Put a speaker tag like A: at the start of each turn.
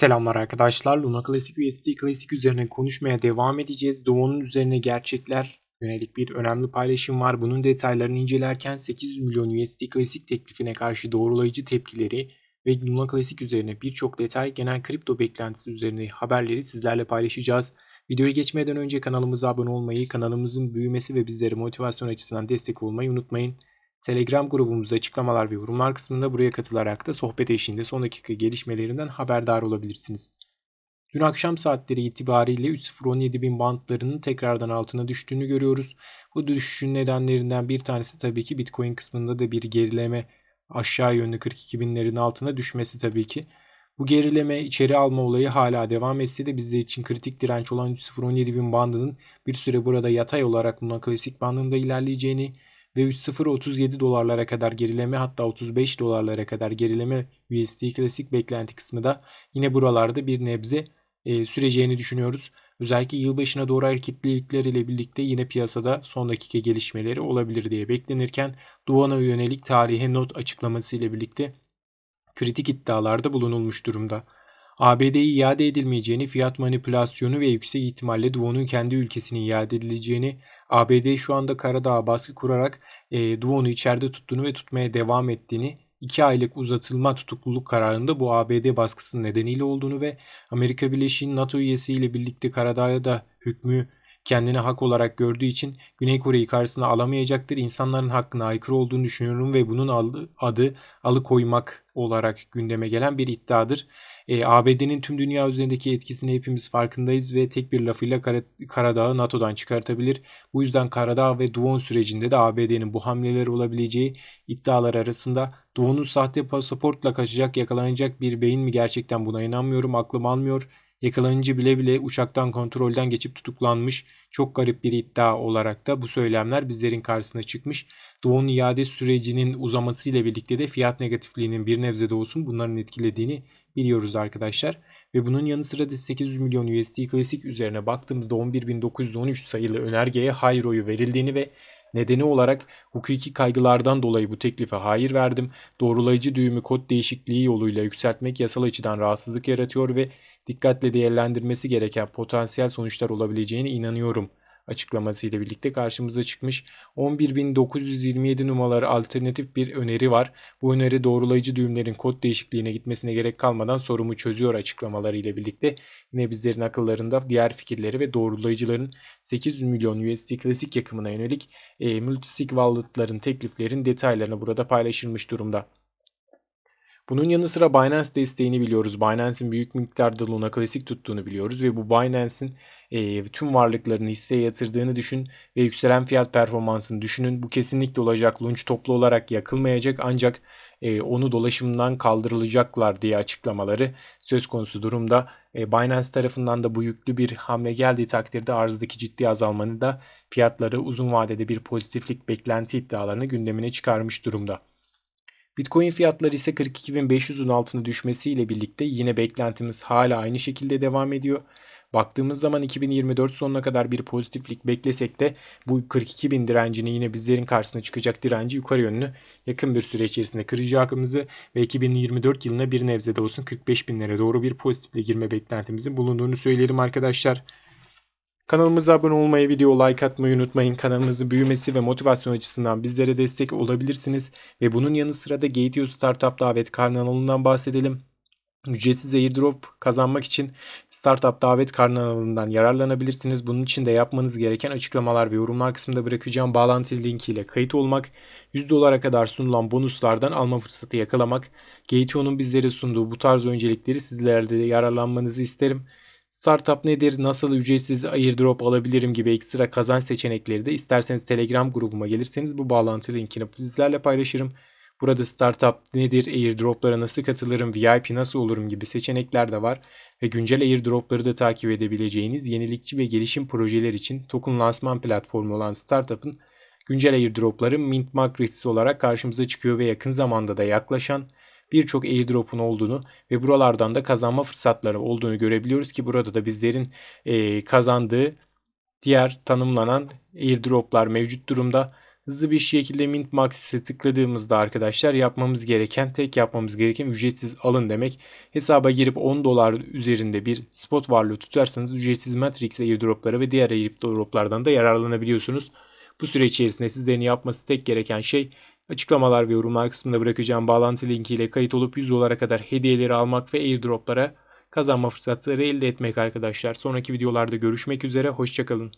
A: Selamlar arkadaşlar. Luna Classic USD Classic üzerine konuşmaya devam edeceğiz. Doğu'nun üzerine gerçekler yönelik bir önemli paylaşım var. Bunun detaylarını incelerken 800 milyon USD Classic teklifine karşı doğrulayıcı tepkileri ve Luna Classic üzerine birçok detay genel kripto beklentisi üzerine haberleri sizlerle paylaşacağız. Videoya geçmeden önce kanalımıza abone olmayı, kanalımızın büyümesi ve bizlere motivasyon açısından destek olmayı unutmayın. Telegram grubumuzda açıklamalar ve yorumlar kısmında buraya katılarak da sohbet eşliğinde son dakika gelişmelerinden haberdar olabilirsiniz. Dün akşam saatleri itibariyle 3.017 bin bantlarının tekrardan altına düştüğünü görüyoruz. Bu düşüşün nedenlerinden bir tanesi tabii ki Bitcoin kısmında da bir gerileme aşağı yönlü 42 binlerin altına düşmesi tabii ki. Bu gerileme içeri alma olayı hala devam etse de bizler için kritik direnç olan 3.017 bin bandının bir süre burada yatay olarak Luna Klasik bandında ilerleyeceğini ve 3.037 dolarlara kadar gerileme hatta 35 dolarlara kadar gerileme USD klasik beklenti kısmı da yine buralarda bir nebze e, süreceğini düşünüyoruz. Özellikle yılbaşına doğru hareketlilikler ile birlikte yine piyasada son dakika gelişmeleri olabilir diye beklenirken Doğan'a yönelik tarihe not açıklaması ile birlikte kritik iddialarda bulunulmuş durumda. ABD'ye iade edilmeyeceğini, fiyat manipülasyonu ve yüksek ihtimalle Duo'nun kendi ülkesine iade edileceğini, ABD şu anda Karadağ'a baskı kurarak e, Duo'nu içeride tuttuğunu ve tutmaya devam ettiğini, 2 aylık uzatılma tutukluluk kararında bu ABD baskısının nedeniyle olduğunu ve Amerika Birleşiği NATO üyesiyle birlikte Karadağ'a da hükmü kendine hak olarak gördüğü için Güney Kore'yi karşısına alamayacaktır. İnsanların hakkına aykırı olduğunu düşünüyorum ve bunun adı, alıkoymak olarak gündeme gelen bir iddiadır. E, ABD'nin tüm dünya üzerindeki etkisini hepimiz farkındayız ve tek bir lafıyla Kar Karadağ'ı NATO'dan çıkartabilir. Bu yüzden Karadağ ve Doğu sürecinde de ABD'nin bu hamleleri olabileceği iddialar arasında Doğu'nun sahte pasaportla kaçacak yakalanacak bir beyin mi gerçekten buna inanmıyorum aklım almıyor. Yakalanıcı bile bile uçaktan kontrolden geçip tutuklanmış. Çok garip bir iddia olarak da bu söylemler bizlerin karşısına çıkmış. Doğu'nun iade sürecinin uzaması ile birlikte de fiyat negatifliğinin bir nebze de olsun bunların etkilediğini biliyoruz arkadaşlar. Ve bunun yanı sıra da 800 milyon USD klasik üzerine baktığımızda 11.913 sayılı önergeye hayır oyu verildiğini ve nedeni olarak hukuki kaygılardan dolayı bu teklife hayır verdim. Doğrulayıcı düğümü kod değişikliği yoluyla yükseltmek yasal açıdan rahatsızlık yaratıyor ve dikkatle değerlendirmesi gereken potansiyel sonuçlar olabileceğine inanıyorum açıklamasıyla birlikte karşımıza çıkmış 11.927 numaralı alternatif bir öneri var. Bu öneri doğrulayıcı düğümlerin kod değişikliğine gitmesine gerek kalmadan sorumu çözüyor açıklamaları ile birlikte yine bizlerin akıllarında diğer fikirleri ve doğrulayıcıların 800 milyon USD klasik yakımına yönelik e, multisig wallet'ların tekliflerin detaylarını burada paylaşılmış durumda. Bunun yanı sıra Binance desteğini biliyoruz. Binance'in büyük miktarda Luna Classic tuttuğunu biliyoruz ve bu Binance'in e, tüm varlıklarını hisseye yatırdığını düşün ve yükselen fiyat performansını düşünün. Bu kesinlikle olacak. Launch toplu olarak yakılmayacak ancak e, onu dolaşımdan kaldırılacaklar diye açıklamaları söz konusu durumda. E, Binance tarafından da bu yüklü bir hamle geldiği takdirde arzdaki ciddi azalmanı da fiyatları uzun vadede bir pozitiflik beklenti iddialarını gündemine çıkarmış durumda. Bitcoin fiyatları ise 42.500'ün altına düşmesiyle birlikte yine beklentimiz hala aynı şekilde devam ediyor. Baktığımız zaman 2024 sonuna kadar bir pozitiflik beklesek de bu 42.000 direncini yine bizlerin karşısına çıkacak direnci yukarı yönlü yakın bir süre içerisinde kıracağımızı ve 2024 yılına bir nebze de olsun 45.000'lere doğru bir pozitifle girme beklentimizin bulunduğunu söyleyelim arkadaşlar. Kanalımıza abone olmayı, video like atmayı unutmayın. Kanalımızın büyümesi ve motivasyon açısından bizlere destek olabilirsiniz. Ve bunun yanı sıra da Gateo Startup Davet kanalından bahsedelim. Ücretsiz airdrop kazanmak için Startup Davet kanalından yararlanabilirsiniz. Bunun için de yapmanız gereken açıklamalar ve yorumlar kısmında bırakacağım bağlantı linkiyle kayıt olmak, 100 dolara kadar sunulan bonuslardan alma fırsatı yakalamak, Gateo'nun bizlere sunduğu bu tarz öncelikleri sizlerde de yararlanmanızı isterim. Startup nedir, nasıl ücretsiz airdrop alabilirim gibi ekstra kazanç seçenekleri de isterseniz Telegram grubuma gelirseniz bu bağlantı linkini sizlerle paylaşırım. Burada startup nedir, airdroplara nasıl katılırım, VIP nasıl olurum gibi seçenekler de var. Ve güncel airdropları da takip edebileceğiniz yenilikçi ve gelişim projeler için token lansman platformu olan Startup'ın güncel airdropları Mint Markets olarak karşımıza çıkıyor ve yakın zamanda da yaklaşan birçok airdrop'un olduğunu ve buralardan da kazanma fırsatları olduğunu görebiliyoruz ki burada da bizlerin e, kazandığı diğer tanımlanan airdrop'lar mevcut durumda. Hızlı bir şekilde Mint Maxis'e tıkladığımızda arkadaşlar yapmamız gereken, tek yapmamız gereken ücretsiz alın demek. Hesaba girip 10 dolar üzerinde bir spot varlığı tutarsanız ücretsiz Matrix airdropları ve diğer airdroplardan da yararlanabiliyorsunuz. Bu süre içerisinde sizlerin yapması tek gereken şey açıklamalar ve yorumlar kısmında bırakacağım bağlantı linkiyle kayıt olup 100 dolara kadar hediyeleri almak ve airdroplara kazanma fırsatları elde etmek arkadaşlar. Sonraki videolarda görüşmek üzere. Hoşçakalın.